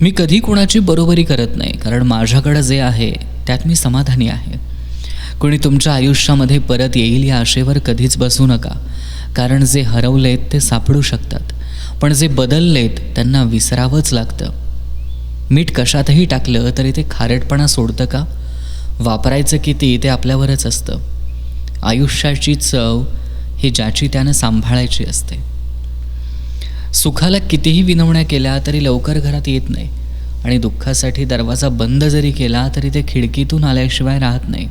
मी कधी कोणाची बरोबरी करत नाही कारण माझ्याकडं जे आहे त्यात मी समाधानी आहे. कोणी तुमच्या आयुष्यामध्ये परत येईल या आशेवर कधीच बसू नका कारण जे हरवलेत ते सापडू शकतात पण जे बदललेत त्यांना विसरावंच लागतं. मीठ कशातही टाकलं तरी ते खारटपणा सोडतं का? वापरायचं किती ते आपल्यावरच असतं. आयुष्याची चव ही ज्याची त्यानं सांभाळायची असते. सुखाला कितीही विनवण्या केल्या तरी लवकर घरात येत नाही. आणि दुःखासाठी दरवाजा बंद जरी केला तरी ते खिडकीतून आल्याशिवाय राहत नाही.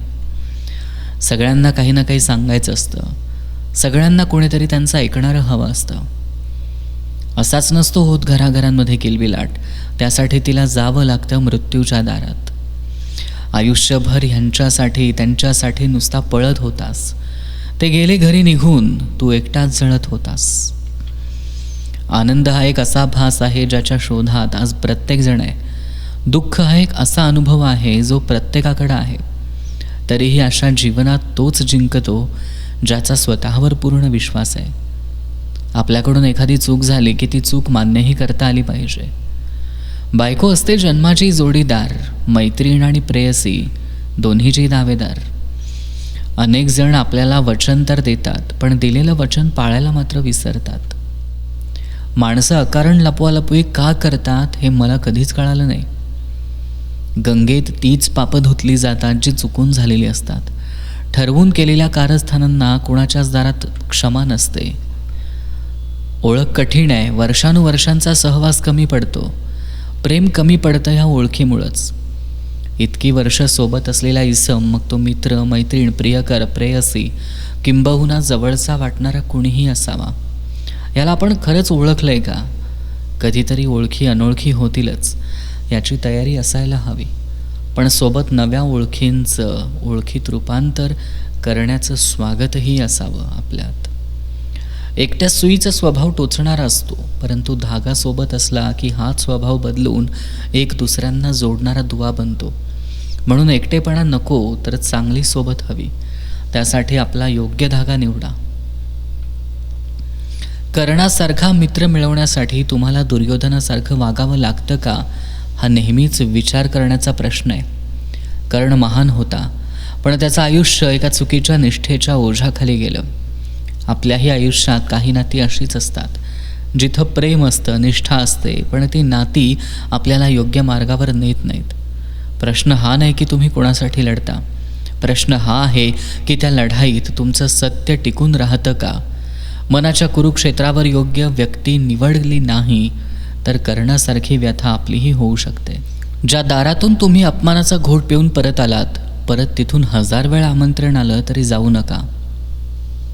सगळ्यांना काही ना काही सांगायचं असतं. सगळ्यांना कोणीतरी त्यांचं ऐकणारं हवं असतं. असाच नसतो होत घराघरांमध्ये किलबिलाट. त्यासाठी तिला जावं लागतं मृत्यूच्या दारात. आयुष्यभर ह्यांच्यासाठी त्यांच्यासाठी नुसता पळत होतास. ते गेले घरी निघून तू एकटाच जळत होतास. आनंद हा एक असा भास आहे ज्याच्या शोधात आज प्रत्येकजण आहे. दुःख हा एक असा अनुभव आहे जो प्रत्येकाकडं आहे. तरीही अशा जीवनात तोच जिंकतो ज्याचा स्वतःवर पूर्ण विश्वास आहे. आपल्याकडून एखादी चूक झाली की ती चूक मान्यही करता आली पाहिजे. बायको असते जन्माची जोडीदार मैत्रीण आणि प्रेयसी दोन्हीची दावेदार. अनेक जण आपल्याला वचन तर देतात पण दिलेलं वचन पाळायला मात्र विसरतात. माणसं अकारण लपवालपवी का करतात हे मला कधीच कळालं नाही. गंगेत तीच पापं धुतली जातात जी चुकून झालेली असतात. ठरवून केलेल्या कारस्थानांना कोणाच्याच दारात क्षमा नसते. ओळख कठीण आहे वर्षानुवर्षांचा सहवास कमी पडतो. प्रेम कमी पडतं ह्या ओळखीमुळंच. इतकी वर्ष सोबत असलेला इसम मग तो मित्र मैत्रीण प्रियकर प्रेयसी किंबहुना जवळचा वाटणारा कुणीही असावा. याला आपण खरंच ओळखलं आहे का? कधीतरी ओळखी अनोळखी होतीलच. याची तयारी असायला हवी. पण सोबत नव्या ओळखींचं ओळखीत रूपांतर करण्याचं स्वागतही असावं आपल्यात. एकट्या सुईचा स्वभाव टोचणारा असतो परंतु धागा सोबत असला की हाच स्वभाव बदलून एक दुसऱ्यांना जोडणारा दुवा बनतो. म्हणून एकटेपणा नको तर चांगली सोबत हवी. त्यासाठी आपला योग्य धागा निवडा. कर्णासारखा मित्र मिळवण्यासाठी तुम्हाला दुर्योधनासारखं वागावं लागतं का? हा नेहमीच विचार करण्याचा प्रश्न आहे. कर्ण महान होता पण त्याचं आयुष्य एका चुकीच्या निष्ठेच्या ओझ्याखाली गेलं. आपल्याही आयुष्यात काही नाती अशीच असतात. जिथं प्रेम असतं निष्ठा असते पण ती नाती आपल्याला योग्य मार्गावर नेत नाहीत. प्रश्न हा नाही की तुम्ही कोणासाठी लढता. प्रश्न हा आहे की त्या लढाईत तुमचं सत्य टिकून राहतं का? मनाच्या कुरुक्षेत्रावर योग्य व्यक्ती निवडली नाही तर कर्णासारखी व्यथा आपलीही होऊ शकते. ज्या दारातून तुम्ही अपमानाचा घोट पिऊन परत आलात परत तिथून हजार वेळा आमंत्रण आलं तरी जाऊ नका.